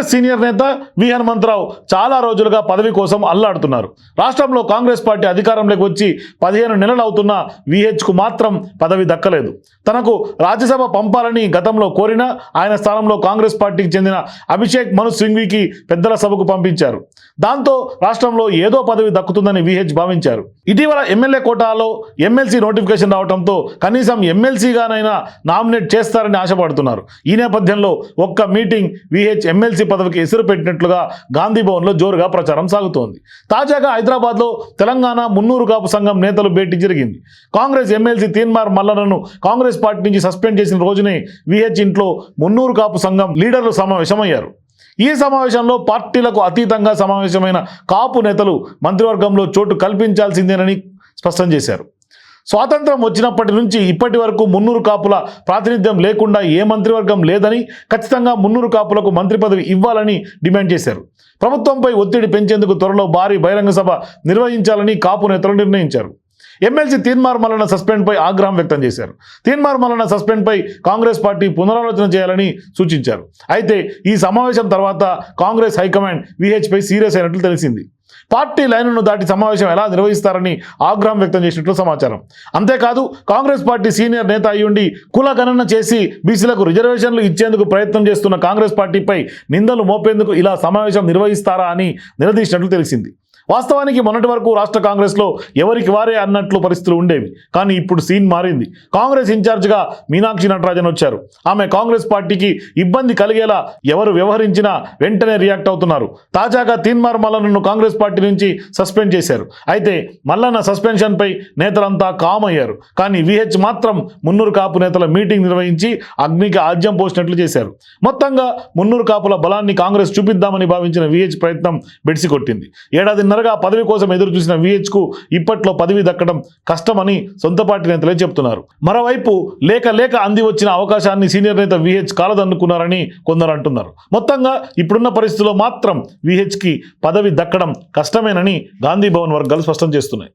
Congress senior నేత వి. హనుమంతరావు చాలా రోజులుగా పదవి కోసం అల్లాడుతున్నారు. రాష్ట్రంలో కాంగ్రెస్ పార్టీ అధికారంలోకి వచ్చి పదిహేను నెలలు అవుతున్న విహెచ్కు మాత్రం పదవి దక్కలేదు. తనకు రాజ్యసభ పంపాలని గతంలో కోరినా ఆయన స్థానంలో కాంగ్రెస్ పార్టీకి చెందిన అభిషేక్ మను సింఘ్వికి పెద్దల సభకు పంపించారు. దాంతో రాష్ట్రంలో ఏదో పదవి దక్కుతుందని విహెచ్ భావించారు. ఇటీవల ఎమ్మెల్యే కోటాలో ఎమ్మెల్సీ నోటిఫికేషన్ రావడంతో కనీసం ఎమ్మెల్సీగానైనా నామినేట్ చేస్తారని ఆశపడుతున్నారు. ఈ నేపథ్యంలో ఒక్క మీటింగ్ విహెచ్ ఎమ్మెల్సీ పదవికి ఎసురు పెట్టినట్లుగా గాంధీ భవన్లో జోరుగా ప్రచారం సాగుతోంది. తాజాగా హైదరాబాద్లో తెలంగాణ మున్నూరు కాపు సంఘం నేతలు భేటీ జరిగింది. కాంగ్రెస్ ఎమ్మెల్సీ తీన్మార్ మల్లనను కాంగ్రెస్ పార్టీ నుంచి సస్పెండ్ చేసిన రోజునే విహెచ్ ఇంట్లో మున్నూరు కాపు సంఘం లీడర్లు సమావేశమయ్యారు. ఈ సమావేశంలో పార్టీలకు అతీతంగా సమావేశమైన కాపు నేతలు మంత్రివర్గంలో చోటు కల్పించాల్సిందేనని స్పష్టం చేశారు. స్వాతంత్రం వచ్చినప్పటి నుంచి ఇప్పటి వరకు మున్నూరు కాపుల ప్రాతినిధ్యం లేకుండా ఏ మంత్రివర్గం లేదని ఖచ్చితంగా మున్నూరు కాపులకు మంత్రి పదవి ఇవ్వాలని డిమాండ్ చేశారు. ప్రభుత్వంపై ఒత్తిడి పెంచేందుకు త్వరలో భారీ బహిరంగ సభ నిర్వహించాలని కాపు నేతలు నిర్ణయించారు. ఎమ్మెల్సీ తీన్మార్ మల్లన సస్పెండ్పై ఆగ్రహం వ్యక్తం చేశారు. తీన్మార్ మల్లన సస్పెండ్పై కాంగ్రెస్ పార్టీ పునరాలోచన చేయాలని సూచించారు. అయితే ఈ సమావేశం తర్వాత కాంగ్రెస్ హైకమాండ్ విహెచ్పై సీరియస్ అయినట్లు తెలిసింది. పార్టీ లైన్ను దాటి సమావేశం ఎలా నిర్వహిస్తారని ఆగ్రహం వ్యక్తం చేసినట్లు సమాచారం. అంతేకాదు కాంగ్రెస్ పార్టీ సీనియర్ నేత అయ్యుండి కుల గణన చేసి బీసీలకు రిజర్వేషన్లు ఇచ్చేందుకు ప్రయత్నం చేస్తున్న కాంగ్రెస్ పార్టీపై నిందలు మోపేందుకు ఇలా సమావేశం నిర్వహిస్తారా అని నిలదీసినట్లు తెలిసింది. వాస్తవానికి మొన్నటి వరకు రాష్ట్ర కాంగ్రెస్లో ఎవరికి వారే అన్నట్లు పరిస్థితులు ఉండేవి. కానీ ఇప్పుడు సీన్ మారింది. కాంగ్రెస్ ఇన్ఛార్జ్గా మీనాక్షి నటరాజన్ వచ్చారు. ఆమె కాంగ్రెస్ పార్టీకి ఇబ్బంది కలిగేలా ఎవరు వ్యవహరించినా వెంటనే రియాక్ట్ అవుతున్నారు. తాజాగా తీన్మార్ మల్లన్నను కాంగ్రెస్ పార్టీ నుంచి సస్పెండ్ చేశారు. అయితే మల్లన్న సస్పెన్షన్పై నేతలంతా కామ్ అయ్యారు. కానీ విహెచ్ మాత్రం మున్నూరు కాపు నేతల మీటింగ్ నిర్వహించి అగ్నికి ఆజ్యం పోసినట్లు చేశారు. మొత్తంగా మున్నూరు కాపుల బలాన్ని కాంగ్రెస్ చూపిద్దామని భావించిన విహెచ్ ప్రయత్నం బెడిసి కొట్టింది. ఏడాదిన్నరగా పదవి కోసం ఎదురు చూసిన విహెచ్కు ఇప్పట్లో పదవి దక్కడం కష్టమని సొంత పార్టీ నేతలే చెప్తున్నారు. మరోవైపు లేక లేక అంది వచ్చిన అవకాశాన్ని సీనియర్ నేత విహెచ్ కాలదన్నుకున్నారని కొందరు అంటున్నారు. మొత్తంగా ఇప్పుడున్న పరిస్థితుల్లో మాత్రం విహెచ్కి పదవి దక్కడం కష్టమేనని గాంధీ భవన్ వర్గాలు స్పష్టం చేస్తున్నాయి.